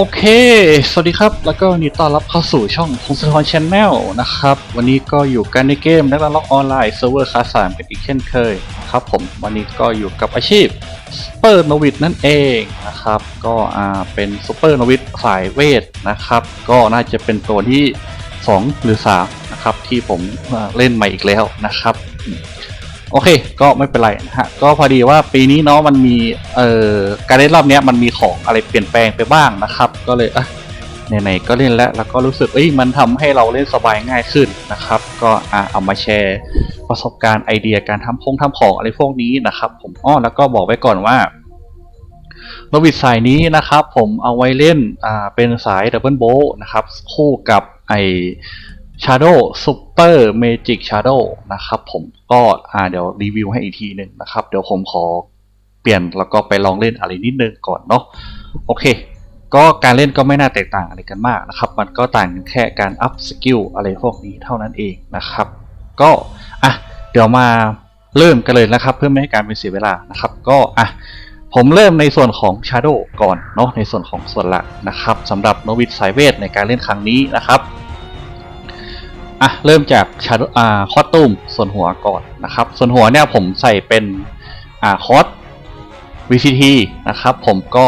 โอเค สวัสดีครับ แล้วก็นดีต้อนรับเข้าสู่ช่องพงศธรชแนลนะครับ วันนี้ก็อยู่กันในเกมนักล็อกออนไลน์เซิร์ฟเวอร์คาสามกันอีกเช่นเคยครับผม วันนี้ก็อยู่กับอาชีพซูเปอร์นวิดนั่นเองนะครับ ก็อ่าเป็นซูเปอร์นวิดฝ่ายเวทนะครับ ก็น่าจะเป็นตัวที่ 2 หรือ3นะครับที่ผมเล่นใหม่อีกแล้วนะครับ โอเค ก็ไม่เป็นไรนะฮะ ก็พอดีว่าปีนี้เนาะมันมี เอ่อ การเล่นรอบนี้มันมีของอะไรเปลี่ยนแปลงไปบ้างนะครับ ก็เลยอะไหนๆก็เล่นแล้ว แล้วก็รู้สึกเอ้ยมันทำให้เราเล่นสบายง่ายขึ้นนะครับ ก็อะเอามาแชร์ประสบการณ์ไอเดียการทำพงทำของอะไรพวกนี้นะครับ ผมอ้อแล้วก็บอกไว้ก่อนว่าโนวิดสายนี้นะครับ ผมเอาไว้เล่นอ่าเป็นสายดับเบิลโบนะครับคู่กับไอ Shadow Super Magic Shadow นะครับผมก็อ่าเดี๋ยวรีวิวให้อีกทีหนึ่งนะครับ เดี๋ยวผมขอเปลี่ยนแล้วก็ไปลองเล่นอะไรนิดนึงก่อนเนาะโอเค ก็การเล่นก็ไม่น่าแตกต่างอะไรกันมากนะครับ มันก็ต่างแค่การอัพสกิลอะไรพวกนี้เท่านั้นเองนะครับ ก็อะเดี๋ยวมาเริ่มกันเลยนะครับ เพื่อไม่ให้การเป็นเสียเวลานะครับ ก็อะผมเริ่มในส่วนของ Shadow ก่อนเนาะในส่วนของส่วนหลักนะครับสำหรับโนวิดสายเวทในการเล่นครั้งนี้นะครับ อะเริ่มจากชาอ่าคอสตูมส่วนหัวก่อนนะครับ ส่วนหัวเนี่ยผมใส่เป็นอ่าคอส VCT นะครับ ผมก็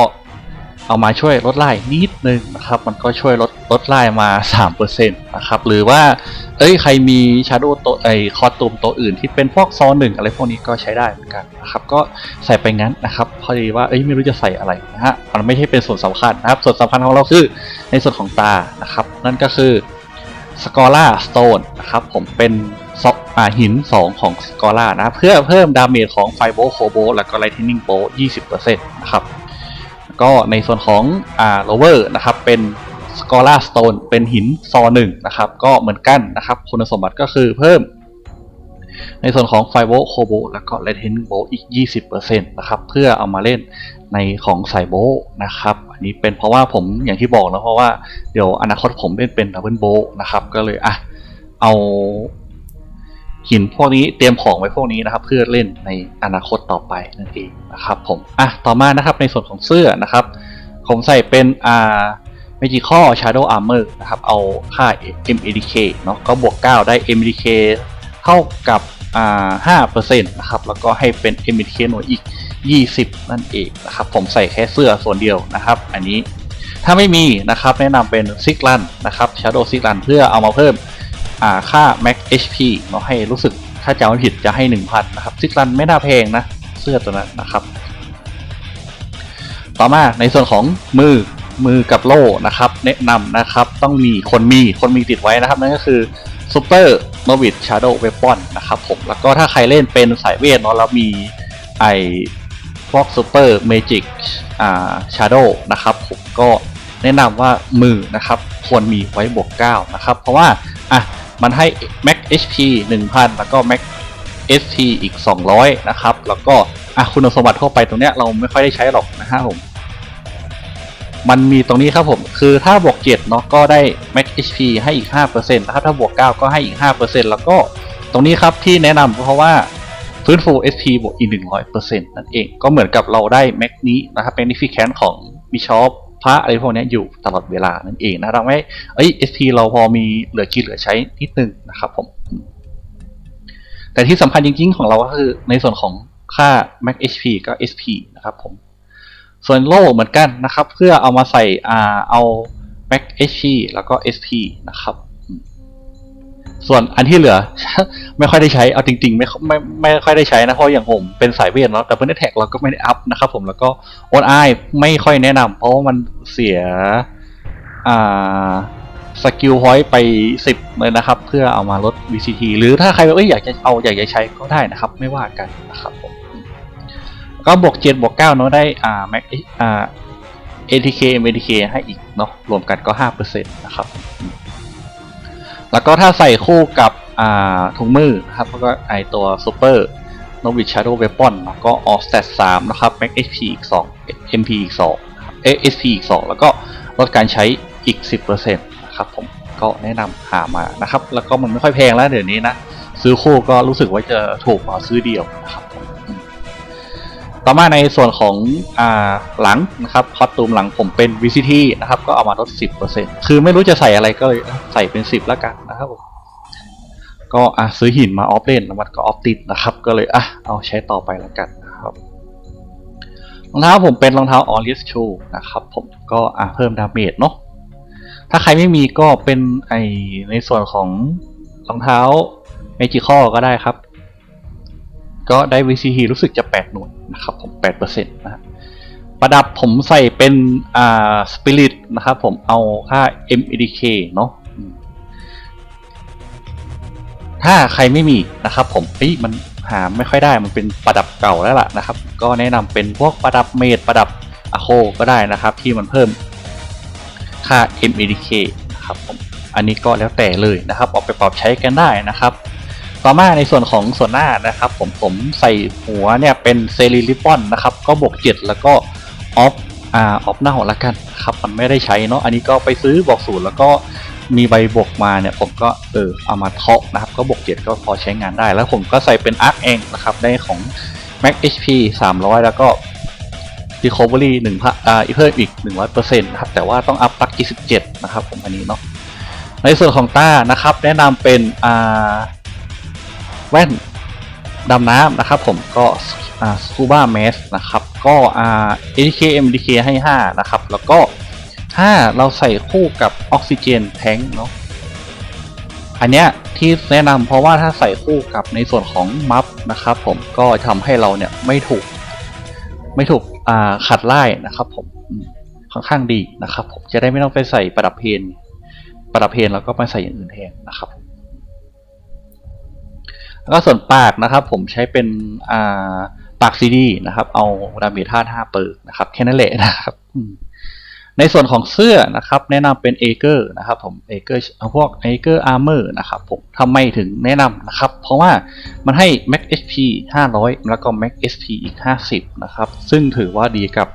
เอามาช่วยลดไล่นิดนึงนะครับ มันก็ช่วยลดลดไล่มา 3%นะครับ หรือว่า เอ้ย ใครมีชาโดตัวไอคอสตูมตัวอื่นที่เป็นพวกซอหนึ่งอะไรพวกนี้ก็ใช้ได้เหมือนกันนะครับ ก็ใส่ไปงั้นนะครับ พอดีว่า เอ้ย ไม่รู้จะใส่อะไรนะฮะ มันไม่ใช่เป็นส่วนสำคัญนะครับ ส่วนสำคัญของเราคือในส่วนของตา นะครับ นั่นก็คือ สกอร่าสโตนนะครับผมเป็นซอกอ่าหิน 2 ของสกอร่านะเพื่อเพิ่มดาเมจของไฟโบโคโบแล้วก็ไลทินิ่งโบ20%นะครับก็ในส่วนของอ่าโลเวอร์นะครับเป็นสกอร่าสโตนเป็นหินซอหนึ่งนะครับก็เหมือนกันนะครับคุณสมบัติก็คือเพิ่ม ในส่วนของไฟโบโคโบแล้วก็ไลทินิ่งโบอีก 20%นะครับเพื่อเอามาเล่น ในของสายโบนะครับ อันนี้เป็นเพราะว่าผมอย่างที่บอกนะเพราะว่าเดี๋ยวอนาคตผมเล่นเป็นดับเบิลโบนะครับ ก็เลยอะเอาหินพวกนี้เตรียมของไว้พวกนี้นะครับ เพื่อเล่นในอนาคตต่อไปนั่นเองนะครับผมอะต่อมานะครับในส่วนของเสื้อนะครับ ผมใส่เป็นอ่า Magical Shadow Armor นะครับ เอาค่า MADK เนาะก็บวก 9 ได้ MADK เท่ากับอ่า5%นะครับ แล้วก็ให้เป็น MADK หน่วยอีก 20 นั่นเองนะครับ ผมใส่แค่เสื้อส่วนเดียวนะครับ อันนี้ถ้าไม่มีนะครับแนะนำเป็นซิกลันนะครับ Shadow ซิกลันเพื่อเอามาเพิ่มอ่าค่า Max HP เนาะให้รู้สึกถ้าจำไม่ผิดจะให้ 1,000 นะครับซิกลันไม่น่าแพงนะเสื้อตัวนั้นนะครับ ต่อมาในส่วนของมือมือกับโล่นะครับ แนะนำนะครับต้องมีคนมีคนมีติดไว้นะครับ นั่นก็คือ Super n o v i d Shadow Weapon นะครับผมแล้วก็ถ้าใครเล่นเป็นสายเวทเนาะแล้วมีไอ พวก Super Magic อ่า Shadow นะครับผมก็แนะนำว่ามือนะครับควรมีไว้บวก 9 นะครับ เพราะว่าอะมันให้ Max HP 1000 แล้วก็ Max SP อีก 200 นะครับ แล้วก็อะคุณสมบัติทั่วไปตรงเนี้ยเราไม่ค่อยได้ใช้หรอกนะฮะผม มันมีตรงนี้ครับผม คือถ้าบวก7เนาะก็ได้ max HP ให้อีก 5%นะครับถ้าบวก 9 ก็ให้อีก 5%แล้วก็ตรงนี้ครับที่แนะนำเพราะว่า ฟื้นฟู SP บวกอีก 100%นั่นเอง ก็เหมือนกับเราได้ max นี้นะครับ magnificent ของบิชอปพระอะไรพวกนี้อยู่ตลอดเวลานั่นเองนะเราไม่เอ้ย SP เราพอมีเหลือกินเหลือใช้นิดนึงนะครับผม แต่ที่สำคัญจริงๆของเราก็คือในส่วนของค่า max HP ก็ SP นะครับผม ส่วนโล่เหมือนกันนะครับ เพื่อเอามาใส่อ่าเอา max HP แล้วก็ SP นะครับ ส่วนอันที่เหลือ ไม่ค่อยได้ใช้เอาจริง ๆ ไม่ไม่ไม่ค่อยได้ใช้นะเพราะอย่างผมเป็นสายเวทเนาะแต่เพื่อนแท็กเราก็ไม่ได้อัพนะครับผมแล้วก็โอนไอไม่ค่อยแนะนำเพราะว่ามันเสียอ่าสกิลพอยต์ไป 10 เลยนะครับ เพื่อเอามาลด VCT หรือถ้าใครแบบอยากจะเอาอยากจะใช้ก็ได้นะครับ ไม่ว่ากันนะครับผมก็บวกเจ็ดบวกเก้าเนาะได้อ่าแม็กอ่า ATK MATK ให้อีกเนาะรวมกันก็ห้าเปอร์เซ็นต์นะครับ แล้วก็ถ้าใส่คู่กับอ่าถุงมือนะครับแล้วก็ไอตัว Super n o v i c Shadow Weapon เนาะก็ All Stat 3นะครับ Max HP อีก2 MP อีก2นะครับเอ SP อีก2แล้วก็ลดการใช้อีก10%นต์นะครับผมก็แนะนำหามานะครับ แล้วก็มันไม่ค่อยแพงแล้วเดี๋ยวนี้นะ ซื้อคู่ก็รู้สึกว่าจะถูกกว่าซื้อเดียวนะครับ ต่อมาในส่วนของอ่าหลังนะครับคอสตูมหลังผมเป็น VCT นะครับก็เอามาลด 10%คือไม่รู้จะใส่อะไรก็เลยใส่เป็น 10 แล้วกันนะครับผมก็อะซื้อหินมาออฟเลนแล้วมันก็ออฟติดนะครับ ก็เลยอะเอาใช้ต่อไปแล้วกันนะครับรองเท้าผมเป็นรองเท้าออริสชูนะครับผมก็อะเพิ่มดาเมจเนาะถ้าใครไม่มีก็เป็นไอในส่วนของรองเท้าเมจิคอก็ได้ครับ ก็ได้ VCT รู้สึกจะ 8 หน่วยนะครับผม 8%นะฮะประดับผมใส่เป็นอ่า Spirit นะครับผมเอาค่า MEDK เนาะถ้าใครไม่มีนะครับผมเอ้มันหาไม่ค่อยได้มันเป็นประดับเก่าแล้วล่ะนะครับ ก็แนะนำเป็นพวกประดับเมดประดับอะโคก็ได้นะครับ ที่มันเพิ่มค่า MEDK นะครับผมอันนี้ก็แล้วแต่เลยนะครับ เอาไปปรับใช้กันได้นะครับ ต่อมาในส่วนของส่วนหน้านะครับผมผมใส่หัวเนี่ยเป็นเซรีลิปอนนะครับก็บวกเจ็ดแล้วก็ออฟอ่าออฟหน้าหัวละกันครับมันไม่ได้ใช้เนาะอันนี้ก็ไปซื้อบวกศูนย์แล้วก็มีใบบวกมาเนี่ยผมก็เออเอามาเทาะนะครับก็บวกเจ็ดก็พอใช้งานได้ แล้วผมก็ใส่เป็นอาร์คเองนะครับได้ของ Max HP 300 แล้วก็ Recovery 1พันอ่าเพิ่มอีก 100%นะครับแต่ว่าต้องอัพลักกี้17นะครับผมอันนี้เนาะในส่วนของต้านะครับแนะนำเป็นอ่า แว่นดำน้ำนะครับผมก็สกูบ้าแมสนะครับก็อ่า ADK MDK ให้ 5 นะครับ แล้วก็ถ้าเราใส่คู่กับออกซิเจนแทงเนาะอันเนี้ยที่แนะนำเพราะว่าถ้าใส่คู่กับในส่วนของมัฟนะครับผมก็ทำให้เราเนี่ยไม่ถูก ไม่ถูกอ่าขัดไล่นะครับผมค่อนข้างดีนะครับผมจะได้ไม่ต้องไปใส่ประดับเพนประดับเพนแล้วก็ไปใส่อย่างอื่นแทนนะครับ แล้วก็ส่วนปากนะครับ ผมใช้เป็นอ่าปากซีดีนะครับ เอาดาเมจท่าห้าเปิร์นะครับแค่นั้นแหละนะครับในส่วนของเสื้อนะครับ แนะนำเป็นเอเกอร์นะครับ ผมเอเกอร์พวกเอเกอร์อาร์เมอร์นะครับผมทำไมถึงแนะนำนะครับ เพราะว่ามันให้ Max HP 500 แล้วก็ Max SP อีก 50 นะครับ ซึ่งถือว่าดีกับ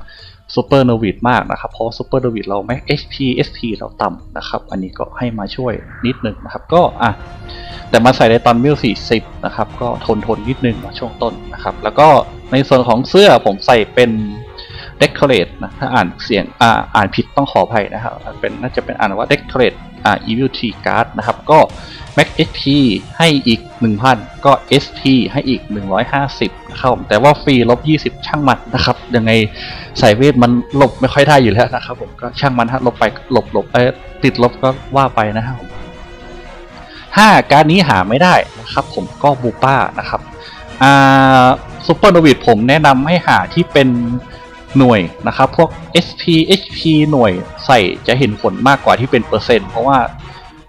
Super n o v i d มากนะครับ เพราะว่า Super n o v i d เรา Max HP SP เราต่ำนะครับ อันนี้ก็ให้มาช่วยนิดนึงนะครับ ก็อะ แต่มาใส่ในตอนมิล40 นะครับ ก็ทนทนนิดนึงนะช่วงต้นนะครับ แล้วก็ในส่วนของเสื้อผมใส่เป็น decorate นะ ถ้าอ่านเสียงอ่าอ่านผิดต้องขออภัยนะครับ เป็นน่าจะเป็นอ่านว่า decorate อ่า evil t card นะครับ ก็ max HP ให้อีก 1,000 ก็ SP ให้อีก 150 นะครับผมแต่ว่าฟรีลบ 20 ช่างมันนะครับ ยังไงสายเวทมันลบไม่ค่อยได้อยู่แล้วนะครับผม ก็ช่างมันฮะลบไปลบลบเออติดลบก็ว่าไปนะครับผม ถ้าการนี้หาไม่ได้นะครับผมก็บูป้านะครับอ่าซูเปอร์โนวิดผมแนะนำให้หาที่เป็นหน่วยนะครับ พวก SP HP หน่วยใส่จะเห็นผลมากกว่าที่เป็นเปอร์เซ็นต์เพราะว่า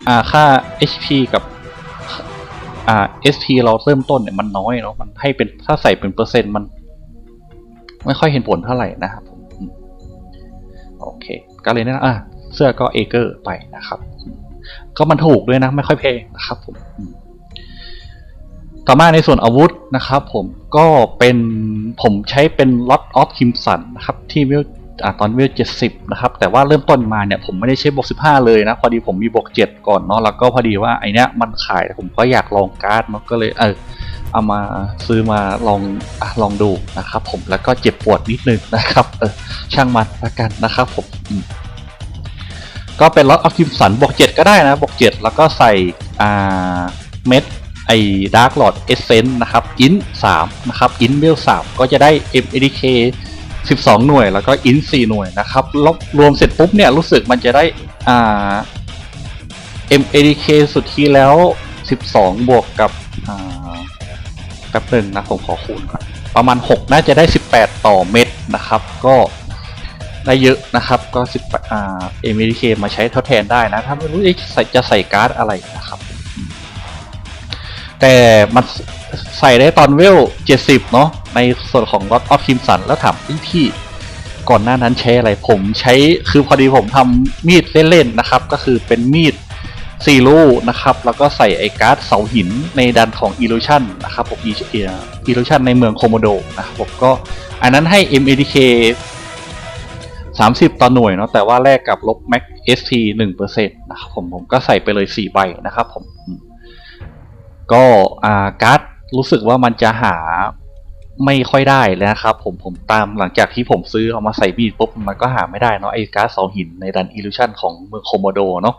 อ่าค่า HP กับอ่า SP เราเริ่มต้นเนี่ยมันน้อยเนาะมันให้เป็นถ้าใส่เป็นเปอร์เซ็นต์มัน ไม่ค่อยเห็นผลเท่าไหร่นะครับผมโอเค ก็เลยนะอะเสื้อก็เอเกอร์ไปนะครับ ก็มันถูกด้วยนะ ไม่ค่อยแพงนะครับผมอืมต่อมาในส่วนอาวุธนะครับผมก็เป็นผมใช้เป็น Lot of Crimson นะครับที่เวลอ่าตอนเวล70นะครับ แต่ว่าเริ่มต้นมาเนี่ยผมไม่ได้ใช้บวก15เลยนะ พอดีผมมีบวก7ก่อนเนาะแล้วก็พอดีว่าไอเนี้ยมันขายผมก็อยากลองการ์ดเนาะก็เลยเออเอามาซื้อมาลองอะลองดูนะครับผมแล้วก็เจ็บปวดนิดนึงนะครับเออช่างมันละกันนะครับผมอืม ก็เป็นล็อตออฟคิมสันบวกเจ็ดก็ได้นะบวกเจ็ดแล้วก็ใส่อ่าเม็ดไอ้ดาร์กหลอดเอเซนนะครับอินสามนะครับอินเวลสามก็จะได้ MADK 12 หน่วยแล้วก็อิน4หน่วยนะครับล้วรวมเสร็จปุ๊บเนี่ยรู้สึกมันจะได้อ่า MADK สุดที่แล้ว 12 บวกกับอ่าแป๊บหนึ่งนะผมขอคูณก่อนประมาณ 6 น่าจะได้ 18 ต่อเม็ดนะครับ ก็ ได้เยอะนะครับ ก็สิบอ่าเอเมริเคมาใช้ทดแทนได้นะ ถ้าไม่รู้จะใส่จะใส่การ์ดอะไรนะครับ แต่มันใส่ได้ตอนเวล70เนาะในส่วนของ God of Crimson แล้วถามพี่พี่ก่อนหน้านั้นใช้อะไรผมใช้คือพอดีผมทำมีดเล่นๆนะครับ ก็คือเป็นมีดซีรูนะครับ แล้วก็ใส่ไอการ์ดเสาหินในดันของ Illusion นะครับผม Illusion ในเมืองโคโมโดนะครับผมก็อันนั้นให้ MADK 30 ต่อหน่วยเนาะแต่ว่าแลกกับลบ Max SP 1%นะครับผมผมก็ใส่ไปเลย 4 ใบนะครับผม ก็อ่าการ์ดรู้สึกว่ามันจะหาไม่ค่อยได้เลยนะครับผมผมตามหลังจากที่ผมซื้อเอามาใส่มีดปุ๊บมันก็หาไม่ได้เนาะไอ้การ์ดเสาหินในดันอิลูชันของเมืองโคโมโดเนาะ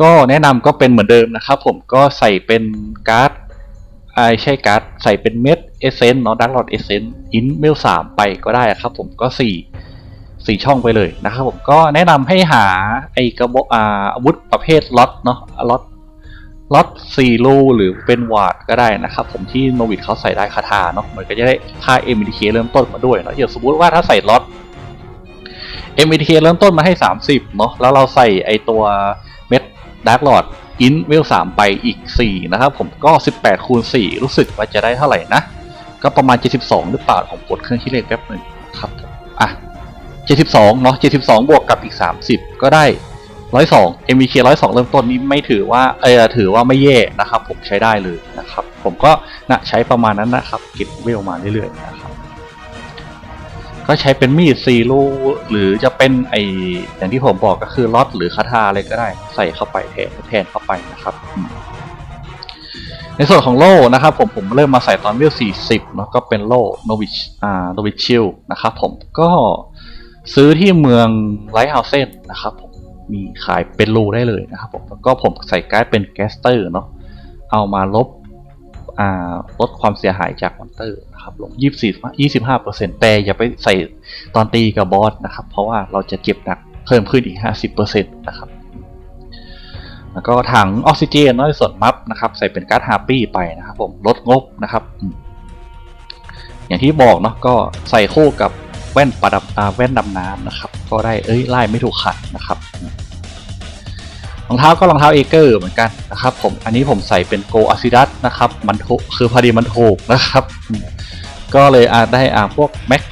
ก็แนะนำก็เป็นเหมือนเดิมนะครับผมก็ใส่เป็นการ์ดไอใช่การ์ดใส่เป็นเม็ดเอเซนเนาะดักหลอดเอเซนอินเมลสามไปก็ได้ครับผมก็สี่ สี่ช่องไปเลยนะครับผมก็แนะนำให้หาไอ้กระบอกอาอาวุธประเภทล็อตเนาะล็อตล็อตสี่รูหรือเป็นวาดก็ได้นะครับ ผมที่โนวิดเขาใส่ได้คาถาเนาะมันก็จะได้ค่า MDK เริ่มต้นมาด้วยเนาะอย่างสมมติว่าถ้าใส่ล็อต MDK เริ่มต้นมาให้ 30เนาะแล้วเราใส่ไอตัวเม็ดดาร์กหลอดอินเวล3ไปอีก 4 นะครับ ผมก็ 18คูณ4รู้สึกว่าจะได้เท่าไหร่นะ ก็ประมาณ 72 หรือเปล่าผมกดเครื่องคิดเลขแป๊บหนึ่งครับอะ 72เนาะ72 บวกกับอีก 30 ก็ได้ 102 MVK 102 เริ่มต้นนี้ไม่ถือว่าเออถือว่าไม่แย่นะครับ ผมใช้ได้เลยนะครับ ผมก็นะใช้ประมาณนั้นนะครับเก็บเวลมาเรื่อยๆนะครับก็ใช้เป็นมีดซีรูหรือจะเป็นไออย่างที่ผมบอกก็คือล็อตหรือคาถาอะไรก็ได้ใส่เข้าไปแทนแทนเข้าไปนะครับ ในส่วนของโล่นะครับ ผมผมเริ่มมาใส่ตอนเวล40เนาะก็เป็นโล่โนวิชอ่าโนวิชชิลนะครับผมก็ ซื้อที่เมืองไลท์เฮาเซนนะครับผมมีขายเป็นรูได้เลยนะครับผมแล้วก็ผมใส่การ์ดเป็นแกสเตอร์เนาะเอามาลบอ่าลดความเสียหายจากมอนเตอร์นะครับลง 24 25 แต่อย่าไปใส่ตอนตีกับบอสนะครับ เพราะว่าเราจะเจ็บหนักเพิ่มขึ้นอีก 50%นะครับ แล้วก็ถังออกซิเจนน้อยส่วนมัฟนะครับ ใส่เป็นการ์ดฮาร์ปี้ไปนะครับผมลดงบนะครับอืมอย่างที่บอกเนาะก็ใส่คู่กับ แว่นประดับอ่าแว่นดำน้ำนะครับ ก็ได้เอ้ยไล่ไม่ถูกขัดนะครับรองเท้าก็รองเท้าเอเกอร์เหมือนกันนะครับ ผมอันนี้ผมใส่เป็นโกอาซิดัสนะครับมันถูกคือพอดีมันถูกนะครับ ก็เลยอาได้อาพวกแม็ก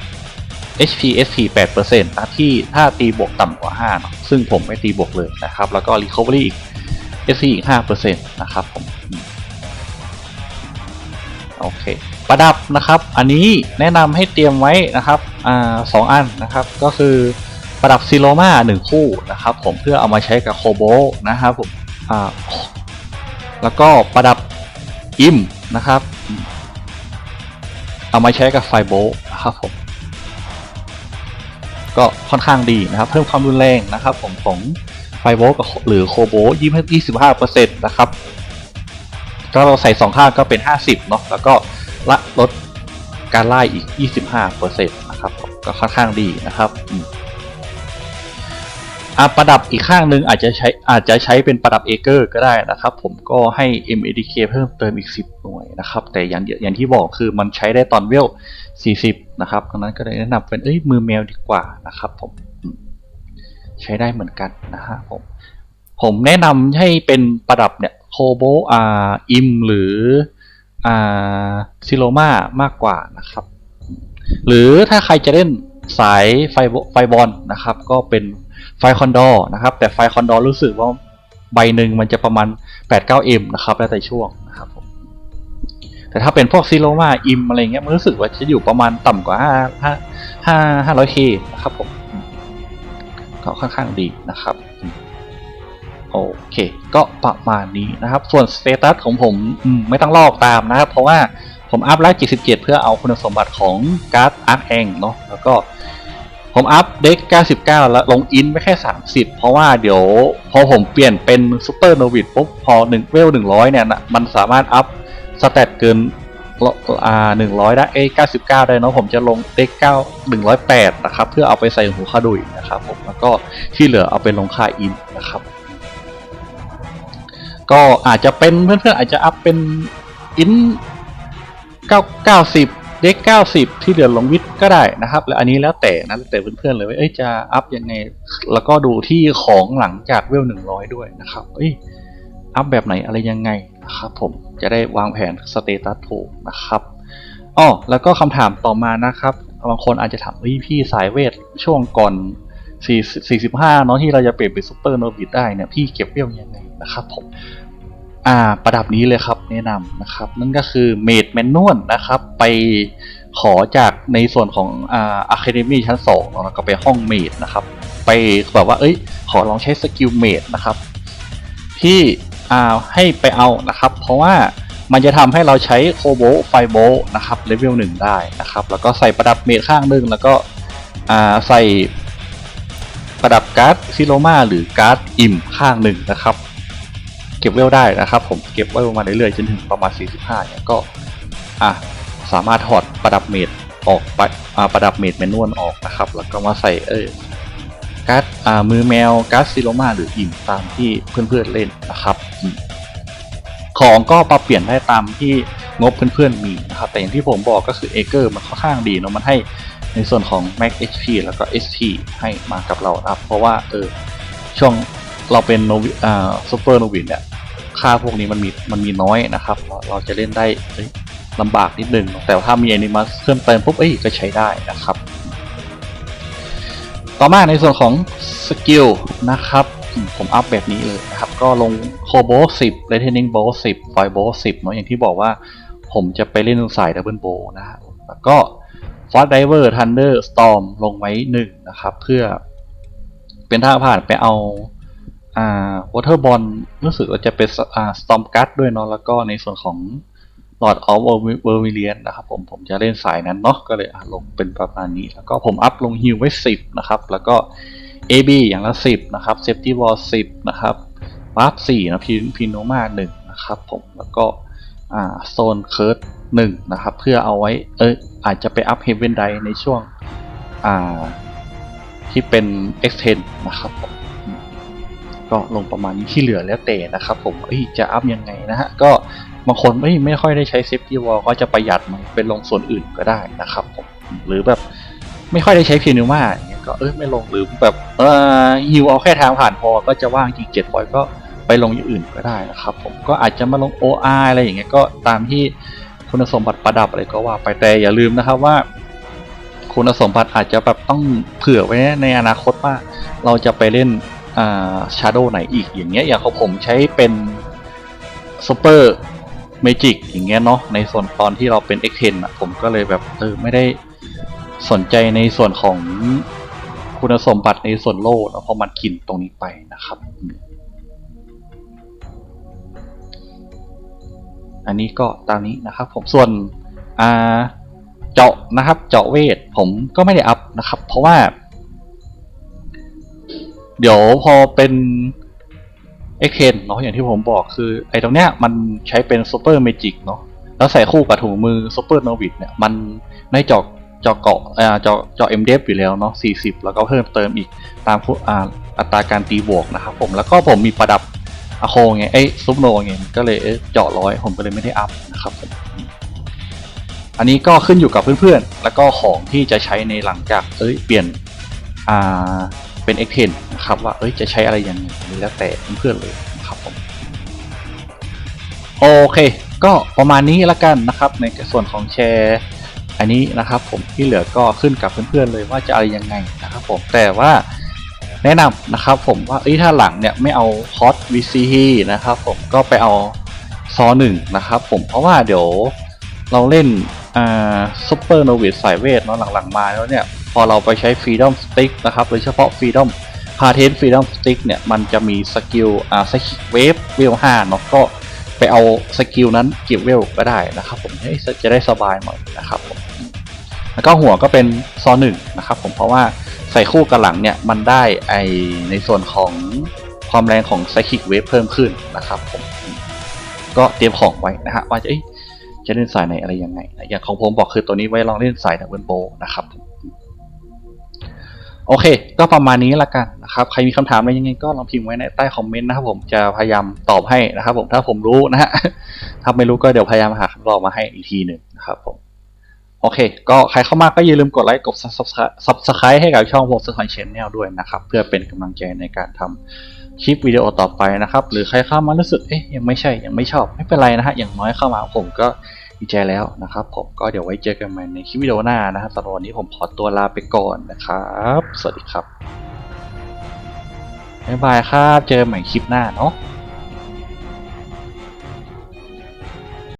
HP SP 8%นะที่ถ้าตีบวกต่ำกว่า5เนอะซึ่งผมไม่ตีบวกเลยนะครับ แล้วก็ Recovery อีก SP อีก5%นะครับผม โอเค ประดับนะครับ อันนี้แนะนำให้เตรียมไว้นะครับอ่าสองอันนะครับ ก็คือประดับซิโลมาหนึ่งคู่นะครับ ผมเพื่อเอามาใช้กับโคโบนะครับผมอ่าแล้วก็ประดับอิมนะครับ เอามาใช้กับไฟโบนะครับผมก็ค่อนข้างดีนะครับ เพิ่มความรุนแรงนะครับ ผมของไฟโบกับหรือโคโบยี่ยี่สิบห้าเปอร์เซ็นต์นะครับก็เราใส่สองข้างก็เป็นห้าสิบเนาะแล้วก็ ละลดการไล่อีกยี่สิบห้าเปอร์เซ็นต์นะครับก็ค่อนข้างดีนะครับอะประดับอีกข้างหนึ่งอาจจะใช้อาจจะใช้เป็นประดับเอเกอร์ก็ได้นะครับ ผมก็ให้ MADK เพิ่มเติมอีก 10 หน่วยนะครับ แต่อย่างอย่างที่บอกคือมันใช้ได้ตอนเวล 40 นะครับดังนั้นก็เลยแนะนำเป็นเอ้ยมือแมวดีกว่านะครับผมใช้ได้เหมือนกันนะฮะผมผมแนะนำให้เป็นประดับเนี่ยโคโบอาอิมหรือ ซิโลมามากกว่านะครับ หรือถ้าใครจะเล่นสายไฟบไฟบอลนะครับ ก็เป็นไฟคอนดอร์นะครับ แต่ไฟคอนดอร์รู้สึกว่าใบหนึ่งมันจะประมาณ 8-9M นะครับ แล้วแต่ช่วงนะครับผมแต่ถ้าเป็นพวกซิโลมาอิมอะไรเงี้ยมันรู้สึกว่าจะอยู่ประมาณต่ำกว่า5 5 5 500K นะครับผมก็ค่อนข้างดีนะครับ โอเค ก็ประมาณนี้นะครับ ส่วนสเตตัสของผมมไม่ต้องลอกตามนะครับ เพราะว่าผมอัพแล้ว77 เพื่อเอาคุณสมบัติของการ์ดอาร์คแองเนาะแล้วก็ผมอัพเด็ก99 แล้วลงอินไปแค่ 30 เพราะว่าเดี๋ยวพอผมเปลี่ยนเป็นซูเปอร์โนวิดปุ๊บพอ1เวล 100 เนี่ยนะมันสามารถอัพสเตตเกินอ่าหนึ่งร้อยได้เอ้เก้าสิบเก้าได้เนาะผมจะลงเด็กเก้าหนึ่งร้อยแปดนะครับ เพื่อเอาไปใส่หูคาดุยนะครับผมแล้วก็ที่เหลือเอาไปลงค่าอินนะครับ ก็อาจจะเป็นเพื่อนๆอาจจะอัพเป็นอินเก้าเก้าสิบเด็กเก้าสิบที่เหลือลงวิทย์ก็ได้นะครับ แล้วอันนี้แล้วแต่นะแล้วแต่เพื่อนๆเลยว่าจะอัพยังไง แล้วก็ดูที่ของหลังจากเวลหนึ่งร้อยด้วยนะครับเอ้ยอัพแบบไหนอะไรยังไงนะครับผมจะได้วางแผนสเตตัสถูกนะครับอ๋อแล้วก็คำถามต่อมานะครับบางคนอาจจะถามเฮ้ยพี่สายเวทช่วงก่อน4 45เนาะที่เราจะเปลี่ยนเป็นซูเปอร์โนบิดได้เนี่ยพี่เก็บเวลยังไงนะครับผม อ่าประดับนี้เลยครับแนะนำนะครับ นั่นก็คือเมดแมนนวลนะครับไปขอจากในส่วนของอ่าอะคาเดมี่ชั้นสองแล้วก็ไปห้องเมดนะครับ ไปแบบว่าเอ้ยขอลองใช้สกิลเมดนะครับ ที่อ่าให้ไปเอานะครับ เพราะว่ามันจะทำให้เราใช้โคโบไฟโบนะครับเลเวลหนึ่งได้นะครับ แล้วก็ใส่ประดับเมดข้างหนึ่งแล้วก็อ่าใส่ประดับการ์ดซิโลมาหรือการ์ดอิ่มข้างหนึ่งนะครับ เก็บเวลได้นะครับผมเก็บเวลมาเรื่อยๆจนถึงประมาณ 45เนี่ยก็อะสามารถถอดประดับเมดออกไปอ่าประดับเมดแมนนวลออกนะครับ แล้วก็มาใส่เออการ์ดอ่ามือแมวการ์ดซิโลมาหรืออิ่มตามที่เพื่อนๆเล่นนะครับ ของก็ปรับเปลี่ยนได้ตามที่งบเพื่อนๆมีนะครับแต่อย่างที่ผมบอกก็คือเอเกอร์มันค่อนข้างดีเนาะมันให้ในส่วนของ Max HP แล้วก็ SP ให้มากับเรานะครับเพราะว่าเออช่วง เราเป็นโนวิอ่าซูเปอร์โนวินเนี่ยค่าพวกนี้มันมีมันมีน้อยนะครับ เราจะเล่นได้ลำบากนิดนึง แต่ถ้ามีอนนี้มาเพิ่มเติมปุ๊บเอ้ยก็ใช้ได้นะครับ ต่อมาในส่วนของสกิลนะครับ ผมอัพแบบนี้เลยนะครับ ก็ลงโคโบ10 l i g h t n i n g b o 10ไฟโบ10เนาะอย่างที่บอกว่าผมจะไปเล่นสายดับเบิลโบนะแล้วก็ f a s t Diver Thunder Storm ลงไว้1นะครับ เพื่อเป็นท่าผ่านไปเอา อ่า Water Bond รู้สึกว่าจะเป็นอ่า Storm Guard ด้วยเนาะแล้วก็ในส่วนของ Lord of Vermilion นนะครับผมผมจะเล่นสายนั้นเนาะก็เลยลงเป็นประมาณนี้ แล้วก็ผมอัพลงฮิวไว้ 10 นะครับ แล้วก็ AB อย่างละ 10 นะครับ Safety Wall 10นะครับวาร์ป4นะพิพิโนมา1นะครับผมแล้วก็อ่าโซนเคิร์ด1นะครับ เพื่อเอาไว้เอออาจจะไปอัพเฮเวนไดในช่วงอ่าที่เป็น extend นะครับผม ก็ลงประมาณนี้ที่เหลือแล้วแต่นะครับผมเอ้ยจะอัพยังไงนะฮะก็บางคนไม่ไม่ค่อยได้ใช้ Safety Wall ก็จะประหยัดมันเป็นลงส่วนอื่นก็ได้นะครับผมหรือแบบไม่ค่อยได้ใช้พินิมาอย่างเงี้ยก็เออไม่ลงหรือแบบเออฮิวเอาแค่ทางผ่านพอก็จะว่างจริงเจ็ดปอยก็ไปลงอย่างอื่นก็ได้นะครับผมก็อาจจะมาลง OR อะไรอย่างเงี้ยก็ตามที่คุณสมบัติประดับอะไรก็ว่าไปแต่อย่าลืมนะครับว่า คุณสมบัติอาจจะแบบต้องเผื่อไว้ในอนาคตว่าเราจะไปเล่น อาชาโดไหนอีกอย่างเงี้ยอย่างของผมใช้เป็นซูเปอร์เมจิกอย่างเงี้ยเนาะในส่วนตอนที่เราเป็น X10 อะผมก็เลยแบบเออไม่ได้สนใจในส่วนของคุณสมบัติในส่วนโล่แล้วพอมันกินตรงนี้ไปนะครับ อันนี้ก็ตามนี้นะครับ ผมส่วนอาเจาะนะครับ เจาะเวทผมก็ไม่ได้อัพนะครับ เพราะว่า เดี๋ยวพอเป็นเอ็กเนเนาะอย่างที่ผมบอกคือไอ้ตรงเนี้ยมันใช้เป็นซูเปอร์เมจิกเนาะแล้วใส่คู่กับถุงมือซูเปอร์โนวิดเนี่ยมันในเจาะเจาะเกาะอ่าเจาะเจาะเอ็มเดฟอยู่แล้วเนาะ40 แล้วก็เพิ่มเติมอีกตามอ่าอัตราการตีบวกนะครับผมแล้วก็ผมมีประดับอะโคไงไอ้ซุปโนไงก็เลยเอ๊ะเจาะร้อยผมก็เลยไม่ได้อัพนะครับผมอันนี้ก็ขึ้นอยู่กับเพื่อนๆ แล้วก็ของที่จะใช้ในหลังจากเอ้ยเปลี่ยนอ่า เป็น X10 นะครับว่าเอ้ยจะใช้อะไรยังไงนี้แล้วแต่เพื่อนๆเลยนะครับผมโอเค ก็ประมาณนี้ละกันนะครับในส่วนของแชร์อันนี้นะครับผมที่เหลือก็ขึ้นกับเพื่อนๆเลยว่าจะอะไรยังไงนะครับผมแต่ว่าแนะนำนะครับผมว่าเอ้ยถ้าหลังเนี่ยไม่เอาคอส VCE นะครับผมก็ไปเอาซอหนึ่งนะครับผมเพราะว่าเดี๋ยวเราเล่นอ่าซุปเปอร์โนวิสสายเวทเนาะหลังๆมาแล้วเนี่ย พอเราไปใช้ Freedom Stick นะครับโดยเฉพาะ Freedom p a t e n Freedom Stick เนี่ยมันจะมีสกิลอ่าสกิลเวฟเวล5เนาะก็ไปเอาสกิลนั้นเก็บเวลก็ได้นะครับผมให้จะได้สบายหน่อยนะครับผมแล้วก็หัวก็เป็นซอหนึ่งนะครับผมเพราะว่าใส่คู่กับหลังเนี่ยมันได้ไอในส่วนของความแรงของ Psychic Wave เพิ่มขึ้นนะครับผมก็เตรียมของไว้นะฮะว่าจะเอ้ยจะเล่นสายไหนอะไรยังไง อย่างของผมบอกคือตัวนี้ไว้ลองเล่นสายดับเบิลโบนะครับ โอเค ก็ประมาณนี้ละกันนะครับ ใครมีคำถามอะไรยังไงก็ลองพิมพ์ไว้ในใต้คอมเมนต์นะครับผมจะพยายามตอบให้นะครับผมถ้าผมรู้นะฮะถ้าไม่รู้ก็เดี๋ยวพยายามหาคำตอบมาให้อีกทีหนึ่งนะครับผมโอเค ก็ใครเข้ามาก็อย่าลืมกดไลค์กด subscribe ให้กับช่องผมสถานชแนลด้วยนะครับ เพื่อเป็นกำลังใจในการทำคลิปวิดีโอต่อไปนะครับ หรือใครเข้ามารู้สึกเอ๊ยยังไม่ใช่ยังไม่ชอบไม่เป็นไรนะฮะอย่างน้อยเข้ามาผมก็ ดีใจแล้วนะครับ ผมก็เดี๋ยวไว้เจอกันใหม่ในคลิปวิดีโอหน้านะครับสำหรับวันนี้ผมขอตัวลาไปก่อนนะครับ สวัสดีครับบ๊ายบายครับ เจอกันใหม่คลิปหน้าเนาะ